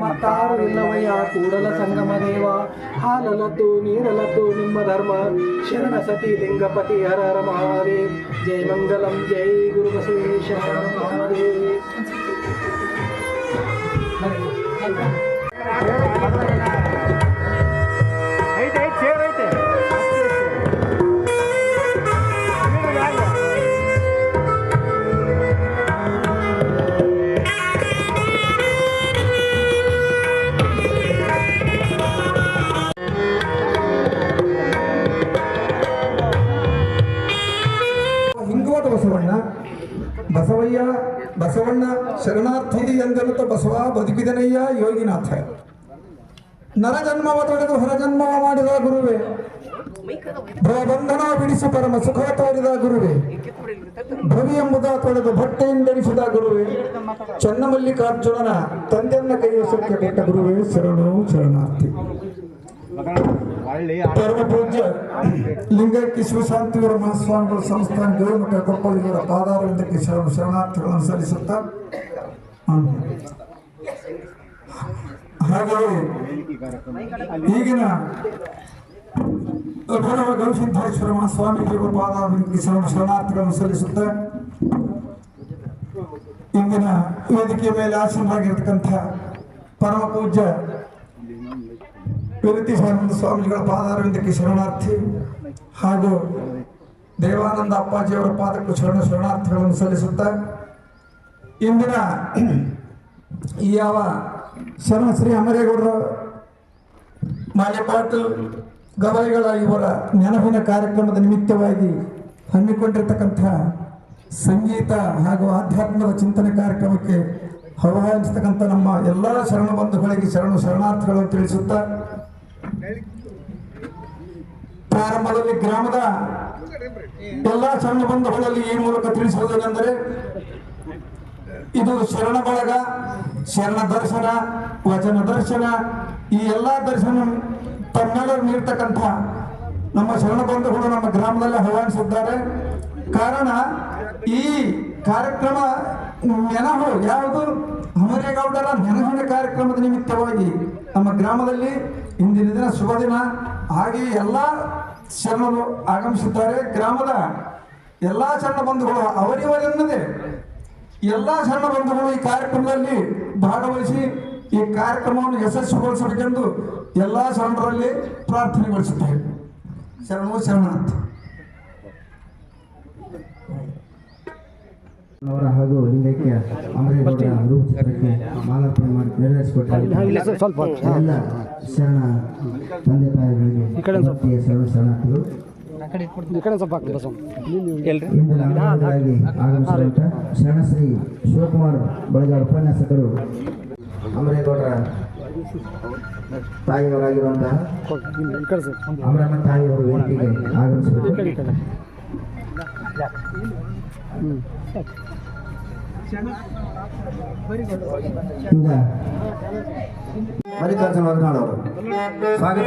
ಮತ್ತಾರು ಇಲ್ಲವಯ್ಯ ಕೂಡಲ ಸಂಗಮ ದೇವ ಹಾಲಲದ್ದು ನೀರಲದ್ದು ನಿಮ್ಮ ಧರ್ಮ ಶರಣ ಸತಿ ಲಿಂಗಪತಿ ಹರ ಹರ ಮಹಾದೇವ್ ಜೈ ಮಂಗಲಂ ಜೈ ಗುರು ಬಸವೇಶ ಹರ ಹರ ಮಹಾದೇವ್ ಬಸವಣ್ಣ ಶರಣಾರ್ಥಿ ಎಂದನುತ್ತ ಬಸವ, ಬದುಕಿದನಯ್ಯ, ಯೋಗಿನಾಥ. ನರಜನ್ಮವ ತೊಡೆದು ಹೊರಜನ್ಮವ ಮಾಡಿದ ಗುರುವೇ. ಭವಬಂಧನ ಬಿಡಿಸಿ ಪರಮ ಸುಖ ತೋರಿದ ಗುರುವೇ. ಭವಿ ಎಂಬುದ ತೊಡೆದು ಭಟ್ಟೆಯಿಂದೆನಿಸಿದ ಗುರುವೇ. ಚನ್ನಮಲ್ಲಿಕಾರ್ಜುನನ ತಂದೆಯನ್ನ ಕೈಯ ಸುಖ ಕೊಟ್ಟ ಗುರುವೇ, ಶರಣು ಶರಣಾರ್ಥಿ. ಒಳ್ಳೆ ಪರಮ ಪೂಜ್ಯ ಲಿಂಗೈಕ್ಯ ಶಿವಶಾಂತಿಯವರ ಮಹಾಸ್ವಾಮಿಗಳ ಸಂಸ್ಥಾನ ದೇವಮಠ ಕೊಪ್ಪಳಿಗರ ಪಾದಾರವಿಂದಕ್ಕೆ ಶರಣ ಶರಣಾರ್ಥಿಗಳನ್ನು ಸಲ್ಲಿಸುತ್ತಾ. ಹಾಗೆಯೇ ಈಗಿನ ಅಭಿನವ ಗವಿಸಿದ್ದೇಶ್ವರ ಮಹಾಸ್ವಾಮಿಗಳ ಪಾದಾರವಿಂದಕ್ಕೆ ಶರಣ ಶರಣಾರ್ಥಿಗಳನ್ನು ಸಲ್ಲಿಸುತ್ತಾ ಇಂದಿನ ವೇದಿಕೆಯ ಮೇಲೆ ಆಸೀನರಾಗಿರ್ತಕ್ಕಂಥ ಪರಮ ಪೂಜ್ಯ ವಿರತಿ ಸ್ವಾಮೀಜಿಗಳ ಪಾದಾರವಿಂದಕ್ಕೆ ಶರಣಾರ್ಥಿ ಹಾಗೂ ದೇವಾನಂದ ಅಪ್ಪಾಜಿಯವರ ಪಾದಕ್ಕೂ ಶರಣ ಶರಣಾರ್ಥಿಗಳನ್ನು ಸಲ್ಲಿಸುತ್ತಾ ಇಂದಿನ ಈ ಯಾವ ಶರಣ ಶ್ರೀ ಅಮರೇಗೌಡರ ಮಾಲೆ ಪಾಟೀಲ್ ಗವಾಯಿಗಳ ಇವರ ನೆನಪಿನ ಕಾರ್ಯಕ್ರಮದ ನಿಮಿತ್ತವಾಗಿ ಹಮ್ಮಿಕೊಂಡಿರ್ತಕ್ಕಂಥ ಸಂಗೀತ ಹಾಗೂ ಆಧ್ಯಾತ್ಮದ ಚಿಂತನೆ ಕಾರ್ಯಕ್ರಮಕ್ಕೆ ಆಹ್ವಾನಿಸ್ತಕ್ಕಂಥ ನಮ್ಮ ಎಲ್ಲ ಶರಣ ಬಂಧುಗಳಿಗೆ ಶರಣ ಶರಣಾರ್ಥಿಗಳನ್ನು ತಿಳಿಸುತ್ತಾ ಪ್ರಾರಂಭದಲ್ಲಿ ಗ್ರಾಮದ ಎಲ್ಲ ಸಣ್ಣ ಬಂಧುಗಳಲ್ಲಿ ಈ ಮೂಲಕ ತಿಳಿಸುವುದೇನೆಂದರೆ ಇದು ಶರಣ ಬಳಗ, ಶರಣ ದರ್ಶನ, ವಚನ ದರ್ಶನ, ಈ ಎಲ್ಲಾ ದರ್ಶನ ತಮ್ಮೆಲ್ಲರೂ ನೀಡ್ತಕ್ಕಂಥ ನಮ್ಮ ಶರಣ ಬಂಧುಗಳು ನಮ್ಮ ಗ್ರಾಮದಲ್ಲಿ ಆಹ್ವಾನಿಸಿದ್ದಾರೆ ಕಾರಣ, ಈ ಕಾರ್ಯಕ್ರಮ ನೆನಹು, ಯಾವುದು? ಅಮರೇಗೌಡರ ನೆನಹಿನ ಕಾರ್ಯಕ್ರಮದ ನಿಮಿತ್ತವಾಗಿ ನಮ್ಮ ಗ್ರಾಮದಲ್ಲಿ ಇಂದಿನ ದಿನ ಶುಭ ದಿನ ಹಾಗೆ ಎಲ್ಲ ಶರಣರು ಆಗಮಿಸುತ್ತಾರೆ. ಗ್ರಾಮದ ಎಲ್ಲ ಶರಣ ಬಂಧುಗಳು ಅವರಿವರೆನ್ನದೇ ಎಲ್ಲ ಶರಣ ಬಂಧುಗಳು ಈ ಕಾರ್ಯಕ್ರಮದಲ್ಲಿ ಭಾಗವಹಿಸಿ ಈ ಕಾರ್ಯಕ್ರಮವನ್ನು ಯಶಸ್ವಿಗೊಳಿಸಬೇಕೆಂದು ಎಲ್ಲ ಶರಣರಲ್ಲಿ ಪ್ರಾರ್ಥನೆಗೊಳಿಸುತ್ತೇವೆ ಶರಣವು ಶರಣಾರ್ಥಿ. ಅವರ ಹಾಗೂ ಲಿಂಗೈಕ್ಯ ಅಮರೇಗೌಡ ರೂಪಚಿತ್ರಕ್ಕೆ ಮಾಲಾರ್ಪಣೆ ಮಾಡಿ ನೆರವೇರಿಸಿಕೊಟ್ಟ ಸ್ವಲ್ಪ ಎಲ್ಲ ಶರಣ ತಂದೆ ತಾಯಿಗಳಿಗೆ ಭಕ್ತಿಯ ಶರಣಾರ್ಥಿಗಳು. ಸ್ವಲ್ಪ ಆಗಮಿಸಿರುವಂಥ ಶರಣಶ್ರೀ ಶಿವಕುಮಾರ್ ಬಳಗಾರ್ ಉಪನ್ಯಾಸಕರು ಅಮರೇಗೌಡರ ತಾಯಿಯವರಾಗಿರುವಂತಹ ಅಮರಮ್ಮ ತಾಯಿಯವರು ವೇದಿಕೆಗೆ ಆಗಮಿಸಬೇಕು ಅವರು ಸ್ವಾಗತ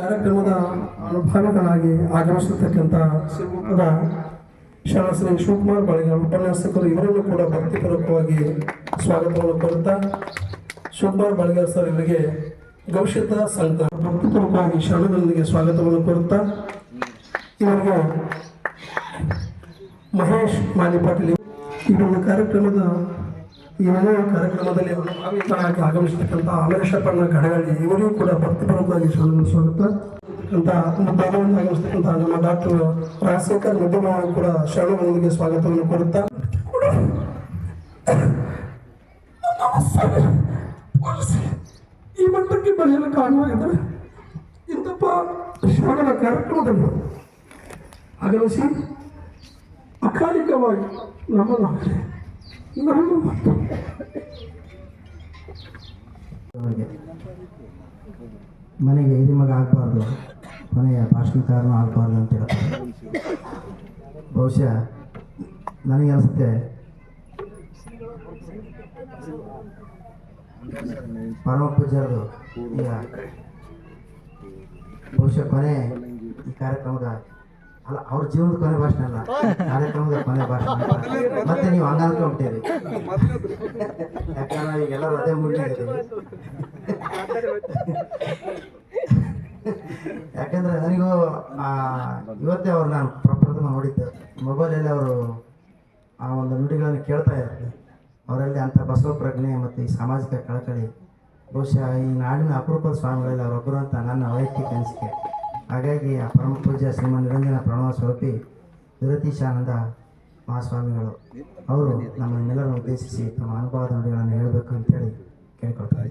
ಕಾರ್ಯಕ್ರಮದ ಅನುಭಾವಿಗಳಾಗಿ ಆಗಮಿಸಿರ್ತಕ್ಕಂಥ ಶಿವಮೊಗ್ಗದ ಶಾಸನ ಶಿವಕುಮಾರ್ ಬಳಗ ಉಪನ್ಯಾಸಕರು ಇವರನ್ನು ಕೂಡ ಭಕ್ತಿಪೂರ್ವಕವಾಗಿ ಸ್ವಾಗತವನ್ನು ಕೋರುತ್ತಾ ಶಿವಕುಮಾರ್ ಬಳಗ ಸರ್ ಇವರಿಗೆ ಗೌಶಿತ ಸಂಘ ಭಕ್ತಿಪೂರ್ವಕವಾಗಿ ಶರಣರೊಂದಿಗೆ ಸ್ವಾಗತವನ್ನು ಕೋರುತ್ತಾ ಇವರಿಗೆ ಮಹೇಶ್ ಮಾಲಿ ಪಾಟೀಲ್ ಈ ಒಂದು ಕಾರ್ಯಕ್ರಮದ, ಈ ಒಂದು ಕಾರ್ಯಕ್ರಮದಲ್ಲಿ ಭಾಗವಹಿಸಲಾಗಿ ಆಗಮಿಸತಕ್ಕಂಥ ಅಮರೇಶಪ್ಪಣ್ಣ ಕಡಗಳಿ ಇವರಿಗೂ ಕೂಡ ಭಕ್ತಿಪೂರ್ವಕವಾಗಿ ಶರಣವನ್ನು ಸ್ವಾಗತ. ಅಂತ ಆಗಮಿಸತಕ್ಕಂಥ ನಮ್ಮ ಡಾಕ್ಟರ್ ರಾಜಶೇಖರ್ ಮಧ್ಯಮ ಕೂಡ ಶರಣರೊಂದಿಗೆ ಸ್ವಾಗತವನ್ನು ಕೋರುತ್ತಾ ಈ ಕಾರಣವಾಗಿದ್ದಾರೆ ಇಂಥಪ್ಪ ಶ್ರವಣದ ಕಾರ್ಯಕ್ರಮದಲ್ಲಿ ಆಗಮಿಸಿ ಅಕಾಲಿಕವಾಗಿ ನಮ್ಮನ್ನು ನಮ್ಮನ್ನು ಮನೆಗೆ ಹಿರಿಮಗ ಆಗಬಾರ್ದು, ಮನೆಯ ಭಾಷಣಕಾರನೂ ಆಗಬಾರ್ದು ಅಂತ ಹೇಳ್ತಾರೆ ಬಹುಶಃ ನನಗೆ ಅನಿಸುತ್ತೆ ಪರಮ ಪೂಜ್ಯರದು ಈಗ ಬಹುಶಃ ಕೊನೆ ಈ ಕಾರ್ಯಕ್ರಮದ ಅಲ್ಲ, ಅವ್ರ ಜೀವನದ ಕೊನೆ ಭಾಷಣ ಅಲ್ಲ, ಕಾರ್ಯಕ್ರಮದ ಕೊನೆ ಭಾಷಣ. ಮತ್ತೆ ನೀವು ಹಂಗ ಅನ್ಕೊಂಬಿಟ್ಟಿರಿ ಯಾಕಂದ್ರೆ ಈಗೆಲ್ಲರೂ ಅದೇ ಮುಗಿದಿರಿ ಯಾಕಂದ್ರೆ ನನಗೂ ಇವತ್ತೇ ಅವ್ರು ನಾನು ಪ್ರಪ್ರಥಮ ನೋಡಿದ್ದೆ. ಮೊಬೈಲಲ್ಲಿ ಅವರು ಆ ಒಂದು ನುಡಿಗಳನ್ನು ಕೇಳ್ತಾ ಇರ್ತಾರೆ ಅವರಲ್ಲಿ ಅಂಥ ಬಸವ ಪ್ರಜ್ಞೆ ಮತ್ತು ಈ ಸಾಮಾಜಿಕ ಕಳಕಳಿ ಬಹುಶಃ ಈ ನಾಡಿನ ಅಪರೂಪದ ಸ್ವಾಮಿಗಳಲ್ಲಿ ಅವರೊಬ್ಬರು ಅಂತ ನನ್ನ ವೈಯಕ್ತಿಕ ಅನಿಸಿಕೆ. ಹಾಗಾಗಿ ಆ ಪರಮ ಪೂಜ್ಯ ಶ್ರೀಮನ್ ನಿರಂಜನ ಪ್ರಣವ ಸ್ವರೂಪಿ ದುರತೀಶಾನಂದ ಮಹಾಸ್ವಾಮಿಗಳು, ಅವರು ನಮ್ಮನ್ನೆಲ್ಲರನ್ನು ಉದ್ದೇಶಿಸಿ ತಮ್ಮ ಅನುಭವದ ನುಡಿಗಳನ್ನು ಹೇಳಬೇಕು ಅಂತೇಳಿ ಕೇಳ್ಕೊಳ್ತಾರೆ